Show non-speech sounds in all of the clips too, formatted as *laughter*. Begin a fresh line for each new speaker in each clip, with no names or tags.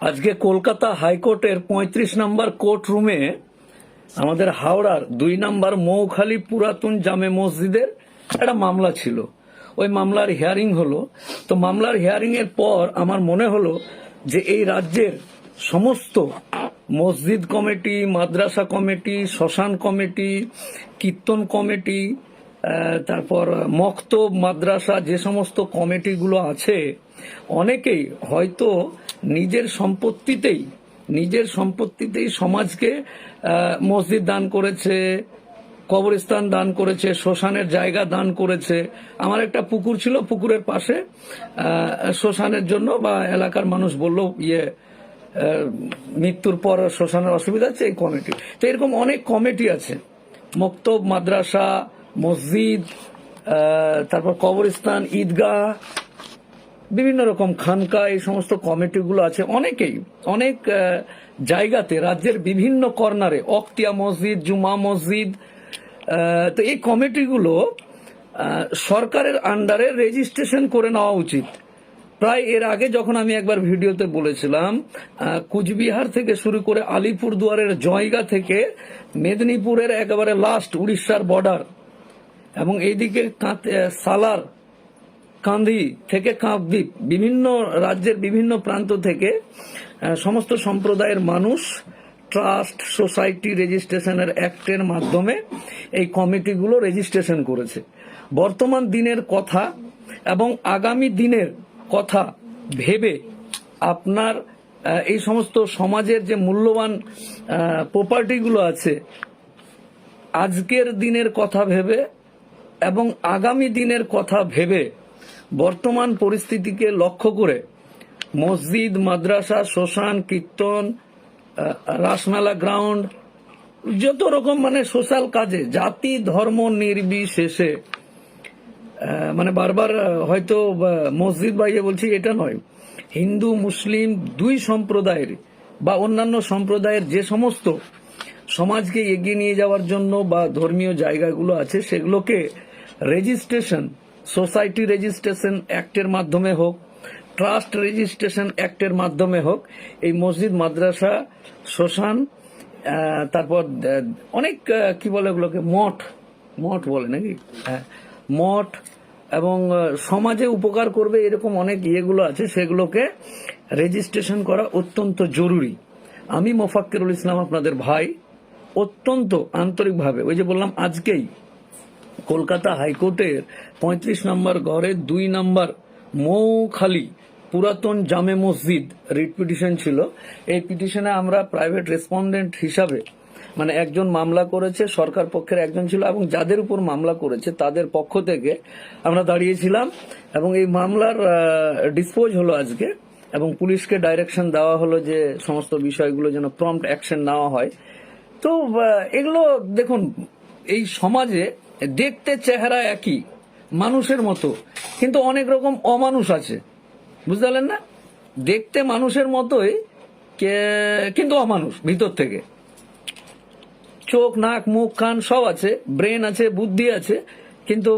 আজকে কলকাতা হাইকোর্টের পঁয়ত্রিশ নম্বর কোর্ট রুমে আমাদের হাওড়ার দুই নম্বর মৌখালী পুরাতন জামে মসজিদের একটা মামলা ছিল। ওই মামলার হিয়ারিং হলো। তো মামলার হিয়ারিং এর পর আমার মনে হলো যে এই রাজ্যের সমস্ত মসজিদ কমিটি, মাদ্রাসা কমিটি, শ্মশান কমিটি, কীর্তন কমিটি তারপর, মক্তব, মাদ্রাসা, যে সমস্ত কমিটিগুলো আছে, অনেকেই হয়তো নিজের সম্পত্তিতেই নিজের সম্পত্তিতেই সমাজকে মসজিদ দান করেছে, কবরস্থান দান করেছে, শ্মশানের জায়গা দান করেছে। আমার একটা পুকুর ছিল, পুকুরের পাশে শ্মশানের জন্য বা এলাকার মানুষ বলল ইয়ে মৃত্যুর পর শ্মশানের অসুবিধা আছে এই কমিটি। তো এরকম অনেক কমিটি আছে, মক্তব, মাদ্রাসা মসজিদ তারপর কবরস্থান, ঈদগাহ, বিভিন্ন রকম খানকা, এই সমস্ত কমিটিগুলো আছে অনেকেই, অনেক জায়গাতে, রাজ্যের বিভিন্ন কর্নারে অক্তিয়া মসজিদ, জুমা মসজিদ তো এই কমিটিগুলো সরকারের আন্ডারে রেজিস্ট্রেশন করে নেওয়া উচিত। প্রায় এর আগে যখন আমি একবার ভিডিওতে বলেছিলাম কুচবিহার থেকে শুরু করে আলিপুরদুয়ারের জয়গা থেকে মেদিনীপুরের একেবারে লাস্ট উড়িষ্যার বর্ডার এবং এইদিকে সালার কান্দি থেকে কাকদ্বীপ বিভিন্ন রাজ্যের বিভিন্ন প্রান্ত থেকে সমস্ত সম্প্রদায়ের মানুষ ট্রাস্ট সোসাইটি রেজিস্ট্রেশনের অ্যাক্টের মাধ্যমে এই কমিটিগুলো রেজিস্ট্রেশন করেছে। বর্তমান দিনের কথা এবং আগামী দিনের কথা ভেবে আপনার এই সমস্ত সমাজের যে মূল্যবান প্রপার্টিগুলো আছে, আজকের দিনের কথা ভেবে এবং আগামী দিনের কথা ভেবে বর্তমান পরিস্থিতিকে লক্ষ্য করে মসজিদ, মাদ্রাসা, শ্মশান, কীর্তন রাসমেলা গ্রাউন্ড, যত রকম মানে সোশ্যাল কাজে, জাতি, ধর্ম নির্বিশেষে মানে বারবার হয়তো মসজিদ বা ইয়ে বলছি এটা নয়। হিন্দু, মুসলিম দুই সম্প্রদায়ের বা অন্যান্য সম্প্রদায়ের যে সমস্ত সমাজকে এগিয়ে নিয়ে যাওয়ার জন্য বা ধর্মীয় জায়গাগুলো আছে, সেগুলোকে রেজিস্ট্রেশন, সোসাইটি রেজিস্ট্রেশন অ্যাক্টের মাধ্যমে হোক, ট্রাস্ট রেজিস্ট্রেশন অ্যাক্টের মাধ্যমে হোক, এই মসজিদ, মাদ্রাসা, শ্মশান তারপর অনেক কি বলে ওগুলোকে, মঠ মঠ বলে নাকি? হ্যাঁ মঠ এবং সমাজে উপকার করবে এরকম অনেক ইয়েগুলো আছে, সেগুলোকে রেজিস্ট্রেশন করা অত্যন্ত জরুরি। আমি মোফাক্কিরুল ইসলাম আপনাদের ভাই, অত্যন্ত আন্তরিকভাবে, ওই যে বললাম, আজকেই কলকাতা হাইকোর্টের পঁয়ত্রিশ নম্বর ঘরে দুই নম্বর মৌখালী পুরাতন জামে মসজিদ রিট পিটিশন ছিল। এই পিটিশনে আমরা প্রাইভেট রেসপন্ডেন্ট হিসাবে মানে একজন মামলা করেছে, সরকার পক্ষের একজন ছিল এবং যাদের উপর মামলা করেছে তাদের পক্ষ থেকে আমরা দাঁড়িয়েছিলাম এবং এই মামলার ডিসপোজ হলো আজকে এবং পুলিশকে ডাইরেকশন দেওয়া হলো যে সমস্ত বিষয়গুলো যেন প্রম্পট অ্যাকশন নেওয়া হয়। তো এগুলো দেখুন, এই সমাজে দেখতে চেহারা একই, মানুষের মতো। কিন্তু অনেক রকম অমানুষ আছে। বুঝতে পারলেন না? দেখতে মানুষের মতোই কিন্তু অমানুষ ভিতর থেকে। চোখ, নাক, মুখ, কান সব আছে, ব্রেন আছে, বুদ্ধি আছে, কিন্তু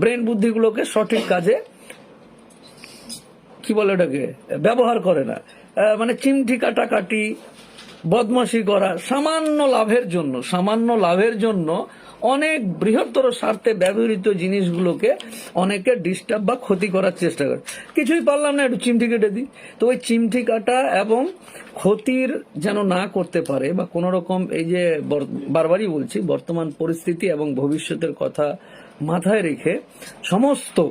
ব্রেন বুদ্ধিগুলোকে সঠিক কাজে, কি বলে ওটাকে, ব্যবহার করে না। মানে চিমটি কাটাকাটি, বদমাশি করা, সামান্য লাভের জন্য, সামান্য লাভের জন্য অনেক বৃহত্তর স্বার্থে ব্যবহৃত জিনিসগুলোকে অনেকে ডিস্টার্ব বা ক্ষতি করার চেষ্টা করে। কিছুই পারলাম না একটু চিমটি কেটে দিই। তো ওই চিমটি কাটা এবং ক্ষতির যেন না করতে পারে বা কোনো রকম এই যে বর- বারবারই বলছি, বর্তমান পরিস্থিতি এবং ভবিষ্যতের কথা মাথায় রেখে সমস্ত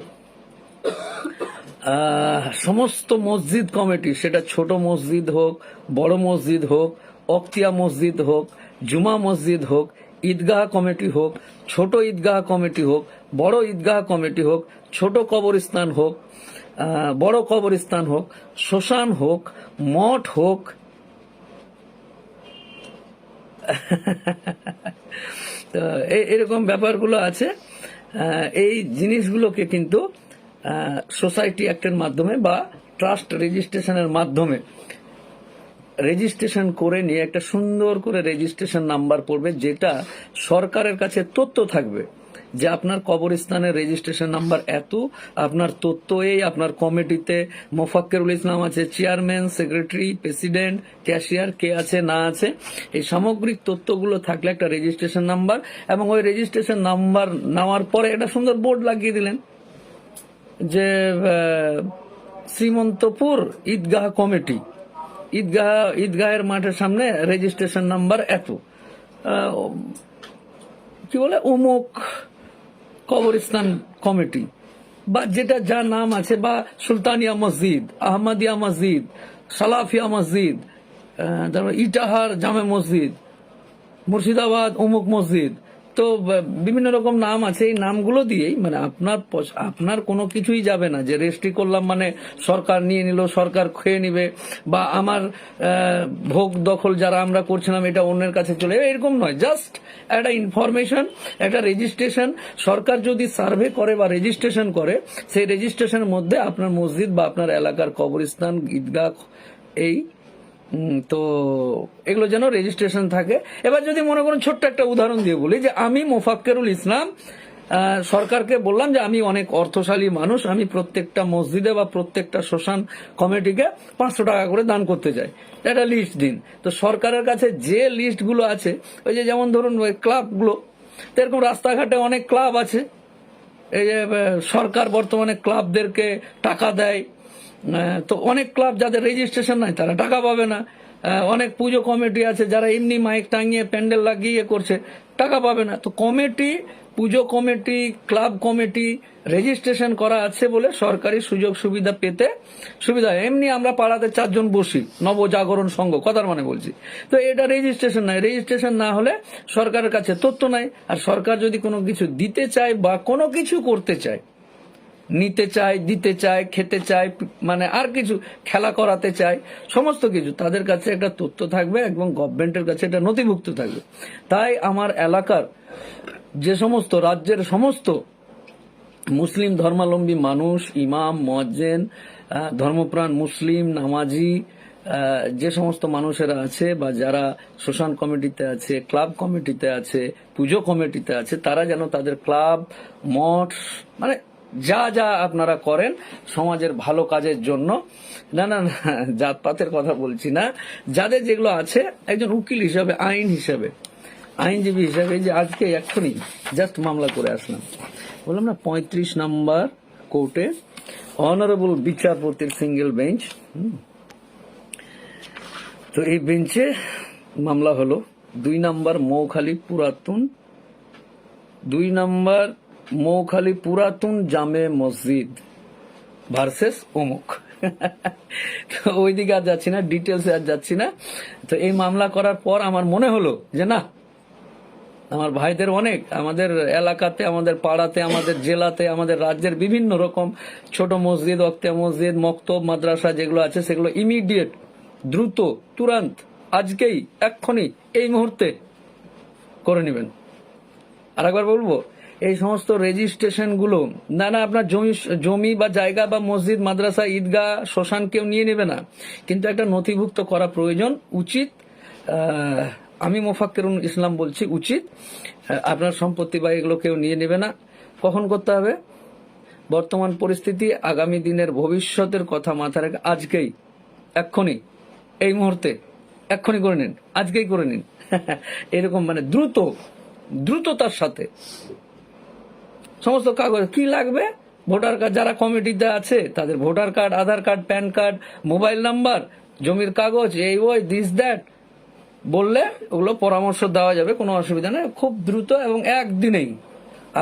সমস্ত মসজিদ কমিটি, সেটা ছোট মসজিদ হোক, বড় মসজিদ হোক, অক্তিয়া মসজিদ হোক, জুমা মসজিদ হোক ঈদগাহ কমিটি হোক, ছোট ঈদগাহ কমিটি হোক, বড় ঈদগাহ কমিটি হোক, ছোট কবরস্থান হোক বড় কবরস্থান হোক, শ্মশান হোক, মঠ হোক, *laughs* তো এরকম ব্যাপারগুলো আছে। এই জিনিসগুলোকে কিন্তু সোসাইটি অ্যাক্টের মাধ্যমে বা ট্রাস্ট রেজিস্ট্রেশনের মাধ্যমে রেজিস্ট্রেশন করে নিয়ে একটা সুন্দর করে রেজিস্ট্রেশন নাম্বার পড়বে, যেটা সরকারের কাছে তথ্য থাকবে যে আপনার কবরস্থানের রেজিস্ট্রেশন নাম্বার এত, আপনার তথ্য এই, আপনার কমিটিতে মোফাক্কেরুল ইসলাম আছে চেয়ারম্যান সেক্রেটারি প্রেসিডেন্ট ক্যাশিয়ার কে আছে, না আছে, এই সামগ্রিক তথ্যগুলো থাকলে একটা রেজিস্ট্রেশন নাম্বার এবং ওই রেজিস্ট্রেশন নাম্বার নেওয়ার পরে একটা সুন্দর বোর্ড লাগিয়ে দিলেন যে শ্রীমন্তপুর ঈদগাহ কমিটি। ঈদগাহ, ঈদগাহের মাঠের সামনে রেজিস্ট্রেশন নাম্বার এত। কি বলে? অমুক কবরস্থান কমিটি। বা যেটা যা নাম আছে, বা সুলতানিয়া মসজিদ, আহমদিয়া মসজিদ, সালাফিয়া মসজিদ তারপর ইটাহার জামে মসজিদ, মুর্শিদাবাদ অমুক মসজিদ তো বিভিন্ন রকম নাম আছে, এই নামগুলো দিয়েই মানে আপনার আপনার কোনো কিছুই যাবে না। যে রেজিস্ট্রি করলাম মানে সরকার নিয়ে নিল, সরকার খেয়ে নিবে, বা আমার ভোগ দখল যারা আমরা করছিলাম, এটা অন্যের কাছে চলে এরকম নয়। জাস্ট একটা ইনফরমেশন একটা রেজিস্ট্রেশন সরকার যদি সার্ভে করে বা রেজিস্ট্রেশন করে, সেই রেজিস্ট্রেশনের মধ্যে আপনার মসজিদ বা আপনার এলাকার কবরস্থান, ঈদগাহ, এই তো এগুলো যেন রেজিস্ট্রেশন থাকে। এবার যদি মনে করুন ছোট্ট একটা উদাহরণ দিয়ে বলি যে আমি মোফাক্কেরুল ইসলাম সরকারকে বললাম যে আমি অনেক অর্থশালী মানুষ, আমি প্রত্যেকটা মসজিদে বা প্রত্যেকটা শ্মশান কমিটিকে পাঁচশো টাকা করে দান করতে চাই। একটা লিস্ট দিন। তো সরকারের কাছে যে লিস্টগুলো আছে, ওই যে যেমন ধরুন ওই ক্লাবগুলো তো এরকম রাস্তাঘাটে অনেক ক্লাব আছে। এই যে সরকার বর্তমানে ক্লাবদেরকে টাকা দেয়। তো অনেক ক্লাব যাদের রেজিস্ট্রেশন নাই, তারা টাকা পাবে না। অনেক পুজো কমিটি আছে যারা এমনি মাইক টাঙিয়ে প্যান্ডেল লাগিয়ে করছে, টাকা পাবে না। তো কমিটি, পুজো কমিটি, ক্লাব কমিটি রেজিস্ট্রেশন করা আছে বলে সরকারি সুযোগ সুবিধা পেতে সুবিধা। এমনি আমরা পাড়াতে চারজন বসি, নবজাগরণ সংঘ, কথার মানে বলছি। তো এটা রেজিস্ট্রেশন নাই। রেজিস্ট্রেশন না হলে সরকারের কাছে তথ্য নাই। আর সরকার যদি কোনো কিছু দিতে চায় বা কোনো কিছু করতে চায় নিতে চায়, দিতে চায়, খেতে চায় মানে আর কিছু, খেলা করাতে চায়, সমস্ত কিছু। তাদের কাছে একটা তথ্য থাকবে এবং গভর্নমেন্টের কাছে এটা নথিভুক্ত থাকবে। তাই আমার এলাকার যে সমস্ত, রাজ্যের সমস্ত মুসলিম ধর্মাবলম্বী মানুষ, ইমাম মজ্জেন ধর্মপ্রাণ, মুসলিম, নামাজি যে সমস্ত মানুষেরা আছে বা যারা শ্মশান কমিটিতে আছে, ক্লাব কমিটিতে আছে, পুজো কমিটিতে আছে, তারা যেন তাদের ক্লাব, মঠ মানে যা যা আপনারা করেন সমাজের ভালো কাজের জন্য। না না না, জাতপাতের কথা বলছি না। যাদের যেগুলো আছে, একজন উকিল হিসাবে, আইন হিসাবে, আইনজীবী হিসাবে যে আজকে এক্ষুনি জাস্ট মামলা করে আসলাম। বললাম না, পঁয়ত্রিশ নাম্বার কোর্টে অনারেবল বিচারপতির সিঙ্গেল বেঞ্চ। তো এই বেঞ্চে মামলা হলো। দুই নাম্বার মৌখালী পুরাতন। দুই নাম্বার মৌখালী পুরাতন জামে মসজিদ ভার্সেস অমুক। ওইদিকে আর যাচ্ছি না ডিটেলসে আর যাচ্ছি না। তো এই মামলা করার পর আমার মনে হলো যে না, আমার ভাইদের অনেক, আমাদের এলাকাতে, আমাদের পাড়াতে, আমাদের জেলাতে, আমাদের রাজ্যের বিভিন্ন রকম ছোট মসজিদ, অক্তে মসজিদ, মক্তব, মাদ্রাসা যেগুলো আছে, সেগুলো ইমিডিয়েট দ্রুত, তুরান্ত, আজকেই, এক্ষুনি, এই মুহূর্তে করে নেবেন। আরেকবার বলব এই সমস্ত রেজিস্ট্রেশনগুলো, না না, আপনার জমি জমি বা জায়গা বা মসজিদ, মাদ্রাসা, ঈদগাহ, শ্মশান কেউ নিয়ে নেবে না। কিন্তু একটা নথিভুক্ত করা প্রয়োজন, উচিত আমি মোফাক্কেরুল ইসলাম বলছি, উচিত আপনার সম্পত্তি বা এগুলো কেউ নিয়ে নেবে না। কখন করতে হবে? বর্তমান পরিস্থিতি, আগামী দিনের ভবিষ্যতের কথা মাথায় রেখে আজকেই, এক্ষুনি, এই মুহূর্তে, এক্ষুনি করে নিন, আজকেই করে নিন। *laughs* এরকম মানে দ্রুত, দ্রুততার সাথে। সমস্ত কাগজ কি লাগবে? ভোটার কার্ড যারা কমিটিতে আছে, তাদের voter card, Aadhaar card, PAN card mobile number জমির কাগজ, এই, ওই দিস দ্যাট বললে ওগুলো পরামর্শ দেওয়া যাবে, কোনো অসুবিধা নেই। খুব দ্রুত এবং একদিনেই।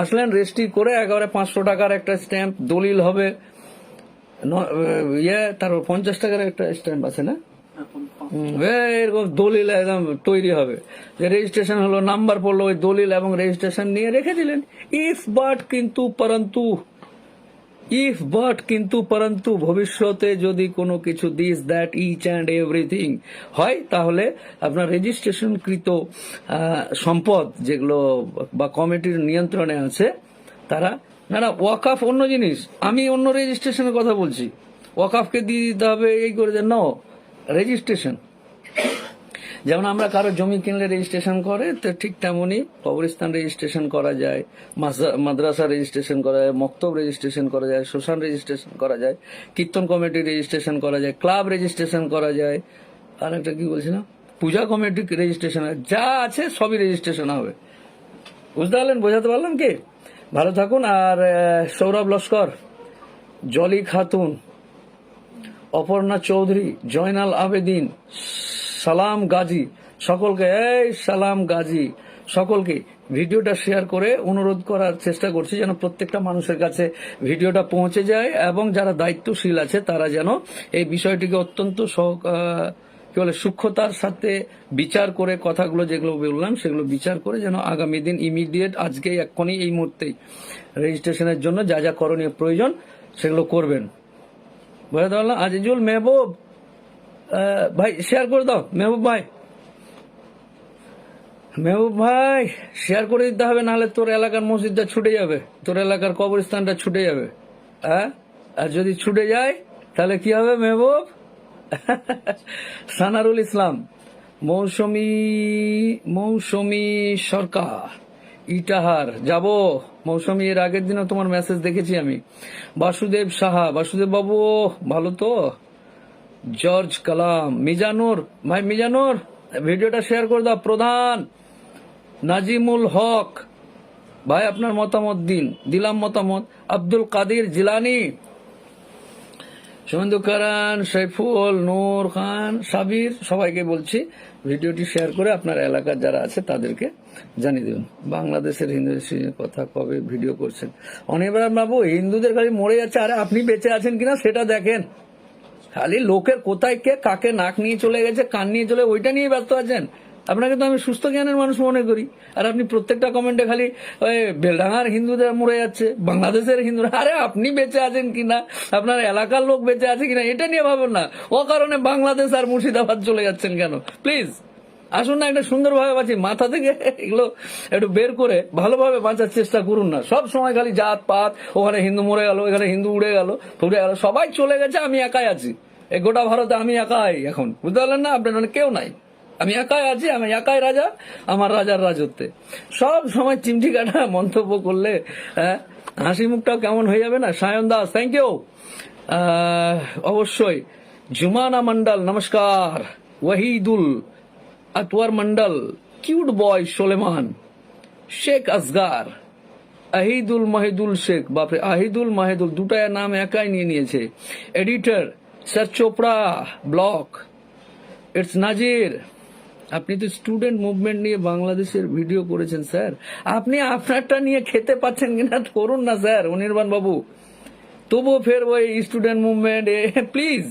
আসলেন রেজিস্ট্রি করে একেবারে পাঁচশো টাকার একটা স্ট্যাম্প দলিল হবে। ইয়ে তারপর পঞ্চাশ টাকার একটা স্ট্যাম্প আছে না? এরকম দলিল একদম তৈরি হবে। যে রেজিস্ট্রেশন হলো নাম্বার পড়ল ওই দলিল এবং রেজিস্ট্রেশন নিয়ে রেখে দিলেন। ইফ বাট কিন্তু পরন্তু ইফ বাট কিন্তু পরন্তু, ভবিষ্যতে যদি কোনো কিছু this that each and everything হয়, তাহলে আপনার রেজিস্ট্রেশনকৃত সম্পদ যেগুলো বা কমিটির নিয়ন্ত্রণে আছে, তারা, না না ওয়াকাফ অন্য জিনিস। আমি অন্য রেজিস্ট্রেশনের কথা বলছি। ওয়াকাফকে দিয়ে দিতে হবে, এই করে দেন ন রেজিস্ট্রেশন যেমন আমরা কারও জমি কিনলে রেজিস্ট্রেশন করে, তো ঠিক তেমনই কবরস্থান রেজিস্ট্রেশন করা যায় মাদ্রাসা রেজিস্ট্রেশন করা যায়, মক্তব রেজিস্ট্রেশন করা যায়, শ্মশান রেজিস্ট্রেশন করা যায়, কীর্তন কমিটি রেজিস্ট্রেশন করা যায় ক্লাব রেজিস্ট্রেশন করা যায়। আর একটা কি বলছি না পূজা কমিটি রেজিস্ট্রেশন যা আছে সবই রেজিস্ট্রেশন হবে। বুঝতে পারলেন? বোঝাতে পারলাম কি? ভালো থাকুন, আর সৌরভ লস্কর, জলি খাতুন। অপর্ণা চৌধুরী, জয়নাল আবেদিন, সালাম গাজী, সকলকে, এই সালাম গাজী, সকলকে ভিডিওটা শেয়ার করে অনুরোধ করার চেষ্টা করছি যেন প্রত্যেকটা মানুষের কাছে ভিডিওটা পৌঁছে যায় এবং যারা দায়িত্বশীল আছে তারা যেন এই বিষয়টিকে অত্যন্ত কি বলে, সূক্ষ্মতার সাথে বিচার করে কথাগুলো যেগুলো বললাম, সেগুলো বিচার করে যেন আগামী দিন ইমিডিয়েট আজকেই এক্ষুনি এই মুহূর্তেই রেজিস্ট্রেশনের জন্য যা যা করণীয় প্রয়োজন সেগুলো করবেন। বুঝতে পারলাম আজিজুল মেহবুব ভাই শেয়ার করে দাও। মেহবুব ভাই। মেহবুব ভাই শেয়ার করে দিতে হবে, নাহলে তোর এলাকার মসজিদটা ছুটে যাবে। তোর এলাকার কবরস্থানটা ছুটে যাবে। হ্যাঁ? আর যদি ছুটে যায়, তাহলে কি হবে মেহবুব? *laughs* সানারুল ইসলাম, মৌসুমি মৌসুমি সরকার। ইটাহার, যাব। মৌসুমি, এর আগের দিনও তোমার মেসেজ দেখেছি আমি। বাসুদেব সাহা, বাসুদেব বাবু ভালো তো? জর্জ কালাম, মিজানুর, ভাই মিজানুর, ভিডিওটা শেয়ার করে দাও, প্রধান। নাজিমুল হক, ভাই আপনার মতামত দিন, দিলাম মতামত। আব্দুল কাদির জিলানি শুভেন্দু কারান সৈফুল নূর খান, সাবির, সবাইকে বলছি, ভিডিওটি শেয়ার করে আপনার এলাকার যারা আছে, তাদেরকে জানিয়ে দেবেন বাংলাদেশের হিন্দুদের কথা কবে ভিডিও করছেন? অনিবার বাবু, হিন্দুদের খালি মরে যাচ্ছে, আরে আপনি বেঁচে আছেন কিনা সেটা দেখেন। খালি লোকের কোথায় কে কাকে নাক নিয়ে চলে গেছে, কান নিয়ে চলে, ওইটা নিয়ে ব্যস্ত আছেন। আপনাকে তো আমি সুস্থ জ্ঞানের মানুষ মনে করি। আর আপনি প্রত্যেকটা কমেন্টে খালি, ওই বেলডাঙার হিন্দুদের মরে যাচ্ছে, বাংলাদেশের হিন্দুরা, আরে আপনি বেঁচে আছেন কিনা? আপনার এলাকার লোক বেঁচে আছে কিনা? এটা নিয়ে ভাবেন না। ও কারণে বাংলাদেশ আর মুর্শিদাবাদ চলে যাচ্ছেন কেন? প্লিজ আসুন না একটা সুন্দরভাবে বাঁচি। মাথা থেকে এগুলো একটু বের করে ভালোভাবে বাঁচার চেষ্টা করুন না। সব সময় খালি জাত পাত ওখানে হিন্দু মরে গেল এখানে হিন্দু উড়ে গেল উড়ে গেল সবাই চলে গেছে আমি একাই আছি। এই গোটা ভারতে আমি একাই এখন। বুঝতে পারলেন না? আপনার মানে কেউ নাই। আমি একাই আছি আমি একাই রাজা আমার রাজার রাজত্বে। সব সময় চিমটি কাটা মন্তব্য করলে হ্যাঁ, হাসি মুখটাও কেমন হয়ে যাবে না? সায়ন দাস থ্যাংক ইউ অবশ্যই জুমানা মন্ডল নমস্কার। ওয়াহিদুল আতওয়ার মন্ডল কিউট বয় সোলেমান শেখ আসগার আহিদুল মাহিদুল শেখ বাপরে আহিদুল মাহিদুল দুটা নাম একাই নিয়ে নিয়েছে। Editor sir Chopra block it's Nazir আপনি তো স্টুডেন্ট মুভমেন্ট নিয়ে বাংলাদেশের ভিডিও করেছেন স্যার আপনি আপনারটা নিয়ে খেতে পাচ্ছেন কিনা করুন না স্যার অনির্বাণ বাবু। তবুও ফের ওই স্টুডেন্ট মুভমেন্ট প্লিজ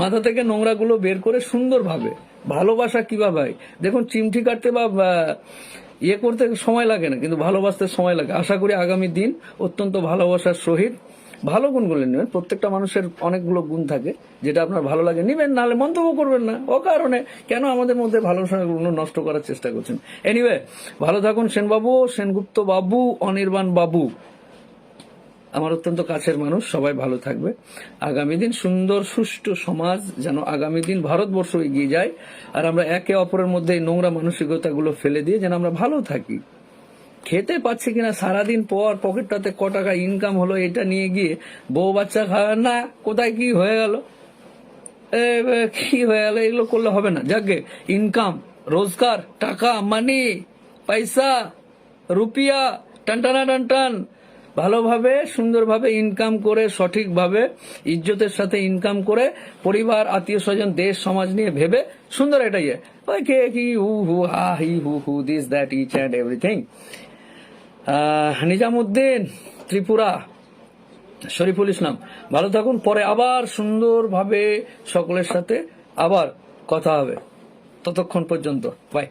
মাথা থেকে নোংরাগুলো বের করে সুন্দরভাবে ভালোবাসা কীভাবে হয় দেখুন, চিমটি কাটতে বা ইয়ে করতে সময় লাগে না, কিন্তু ভালোবাসতে সময় লাগে। আশা করি আগামী দিন অত্যন্ত ভালোবাসার সহিত ভালো গুণগুলো নেবেন। প্রত্যেকটা মানুষের অনেকগুলো গুণ থাকে, যেটা আপনার ভালো লাগে, নিবেন, নাহলে মন্তব্য করবেন না। ও কারণে কেন আমাদের মধ্যে ভালোবাসাগুলো নষ্ট করার চেষ্টা করছেন? এনিওয়ে ভালো থাকুন সেনবাবু, সেনগুপ্ত বাবু, অনির্বাণ বাবু। আমার অত্যন্ত কাছের মানুষ, সবাই ভালো থাকবে। আগামী দিন সুন্দর, সুষ্ঠু সমাজ যেন আগামী দিন ভারতবর্ষ এগিয়ে যায় আর আমরা একে অপরের মধ্যে এই নোংরা মানসিকতাগুলো ফেলে দিয়ে যেন আমরা ভালো থাকি। খেতে পাচ্ছি কিনা সারাদিন পর পকেটটাতে ক টাকা ইনকাম হলো এটা নিয়ে গিয়ে বউ বাচ্চা খাওয়ার না, কোথায় কি হয়ে গেল? কি হয়ে গেল? এগুলো করলে হবে না। যাকে ইনকাম রোজগার, টাকা মানি পয়সা, রুপিয়া টান টানটানা, টানটান ভালোভাবে, সুন্দরভাবে ইনকাম করে, সঠিকভাবে, ইজ্জতের সাথে ইনকাম করে, পরিবার আত্মীয় স্বজন দেশ, সমাজ নিয়ে ভেবে সুন্দর একটা ইয়ে। কে কি, হু হু, হা, হি, হু হু this that each and everything Nizamuddin, Tripura, Shariful Islam, ভালো থাকুন, পরে আবার সুন্দরভাবে সকলের সাথে আবার কথা হবে। ততক্ষণ পর্যন্ত বাই